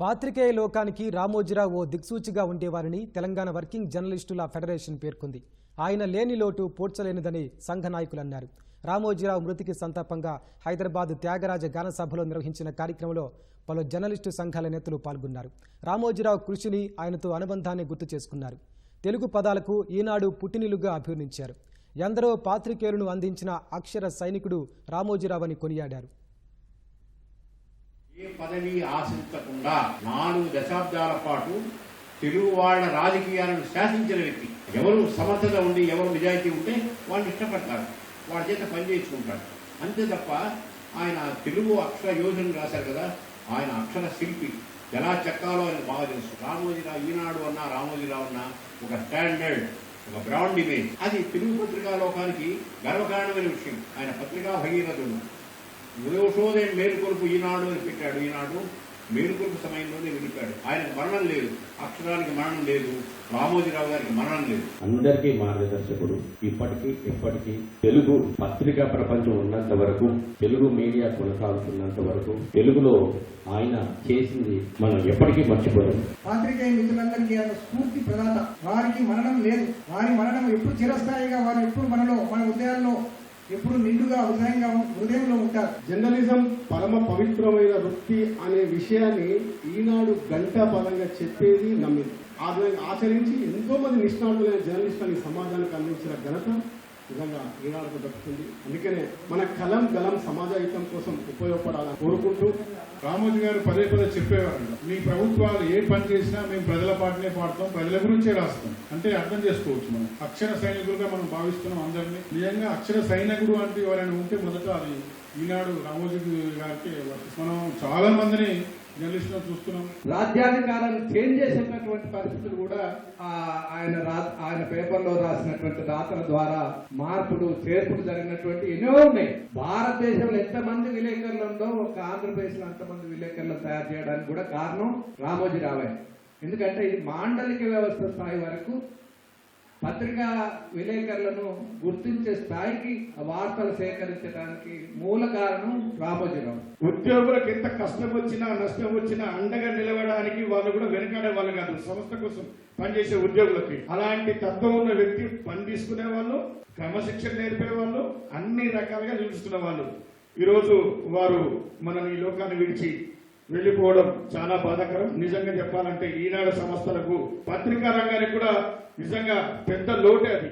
పాత్రికేయ లోకానికి రామోజీరావు ఓ దిక్సూచిగా ఉండేవారని తెలంగాణ వర్కింగ్ జర్నలిస్టుల ఫెడరేషన్ పేర్కొంది. ఆయన లేని లోటు పోడ్చలేనిదని సంఘ నాయకులు అన్నారు. రామోజీరావు మృతికి సంతాపంగా హైదరాబాద్ త్యాగరాజ గాన సభలో నిర్వహించిన కార్యక్రమంలో పలు జర్నలిస్టు సంఘాల నేతలు పాల్గొన్నారు. రామోజీరావు కృషిని ఆయనతో అనుబంధాన్ని గుర్తు చేసుకున్నారు. తెలుగు పదాలకు ఈనాడు పుట్టినిలుగా అభివర్ణించారు. ఎందరో పాత్రికేయులను అందించిన అక్షర సైనికుడు రామోజీరావు అని కొనియాడారు. ఏ పదవి ఆశించకుండా నాలుగు దశాబ్దాల పాటు తెలుగు వాళ్ళ రాజకీయాలను శాసించిన వ్యక్తి. ఎవరు సమర్థత ఉండి ఎవరు నిజాయితీ ఉంటే వాళ్ళు ఇష్టపడతారు. వాళ్ళ చేత పని చేయించుకుంటారు అంతే తప్ప ఆయన తెలుగు అక్షర యోజన రాశారు కదా ఆయన అక్షర శిల్పి. ఎలా చెక్కాలో ఆయన బాగా తెలుసు. రామోజీరావు ఈనాడు అన్నా రామోజీరావు అన్నా ఒక స్టాండర్డ్ ఒక బ్రాండ్ ఇమేజ్. అది తెలుగు పత్రికా లోకానికి గర్వకారణమైన విషయం. ఆయన పత్రికా భగీరథుడు. ఉదయోషోదయం మేలుకొలుపు ఈనాడు అని పెట్టాడు ఈనాడు. మేలుకొలుపు సమయంలోనే వెళ్ళిపోయాడు ఆయనకు మరణం లేదు. అక్షరానికి మరణం లేదు. రామోజీరావు గారికి మరణం లేదు. అందరికీ మార్గదర్శకుడు. ఇప్పటికీ ఎప్పటికీ తెలుగు పత్రికా ప్రపంచం ఉన్నంత వరకు తెలుగు మీడియా కొనసాగుతున్నంత వరకు తెలుగులో ఆయన చేసింది మనం ఎప్పటికీ మర్చిపోలేము. పాత్రికేయ మిత్రులందరికీ ఆయన స్ఫూర్తి ప్రదాత. వారికి మరణం లేదు. వారి మరణం ఎప్పుడు చిరస్థాయిగా వారు ఎప్పుడు మనలో ఎప్పుడు నిండుగా హృదయంగా హృదయంలో ఉంటారు. జర్నలిజం పరమ పవిత్రమైన వృత్తి అనే విషయాన్ని ఈనాడు గంటా పదంగా చెప్పేది నమ్మింది. ఆచరించి ఎంతో మంది నిష్ణాతులైన జర్నలిస్టులని సమాజానికి అందించిన ఘనత నిజంగా ఈనాడుకు దక్కుతుంది. అందుకనే మన కలం గలం సమాజాయుతం కోసం ఉపయోగపడాలని కోరుకుంటూ రామోజీ గారు పదే పదే చెప్పేవారు మీ ప్రభుత్వాలు ఏ పని చేసినా మేము ప్రజల పాటనే పాడతాం ప్రజల గురించే రాస్తాం. అంటే అర్థం చేసుకోవచ్చు మనం. అక్షర సైనికులుగా మనం భావిస్తున్నాం అందరినీ. నిజంగా అక్షర సైనికుడు అంటే ఎవరైనా ఉంటే మొదట అది ఈనాడు రామోజీ గారికి మనం చాలా మందిని జర్నలిస్టులు చూస్తున్నాం. రాజ్యాంగాలను చేంజ్ చేసేటటువంటి పరిస్థితులు కూడా ఆయన రా- ఆయన పేపర్లో రాసినటువంటి రాతల ద్వారా మార్పులు చేర్పులు జరిగినటువంటి ఎన్నో ఉన్నాయి. భారతదేశంలో ఎంతమంది విలేకరులు ఉందో ఒక ఆంధ్రప్రదేశ్లో అంతమంది విలేకరులను తయారు చేయడానికి కూడా కారణం రామోజీ రావే ఎందుకంటే ఇది మాండలిక వ్యవస్థ స్థాయి వరకు పత్రికా విలేకరులను గుర్తించే స్థాయికి వార్తలు సేకరించడానికి మూల కారణం రామోజీరావు. ఉద్యోగులకు ఎంత కష్టం వచ్చినా నష్టం వచ్చినా అండగా నిలవడానికి వాళ్ళు కూడా వెనకాడే వాళ్ళు కాదు సంస్థ కోసం పనిచేసే ఉద్యోగులకి. అలాంటి తత్వం ఉన్న వ్యక్తి పని తీసుకునే వాళ్ళు క్రమశిక్షణ నేర్పే వాళ్ళు అన్ని రకాలుగా చూపిస్తున్న వాళ్ళు. ఈరోజు వారు మనం ఈ లోకాన్ని విడిచి వెళ్ళిపోవడం చాలా బాధాకరం. నిజంగా చెప్పాలంటే ఈనాడు సంస్థలకు పత్రికా రంగానికి కూడా నిజంగా పెద్ద లోటే అది.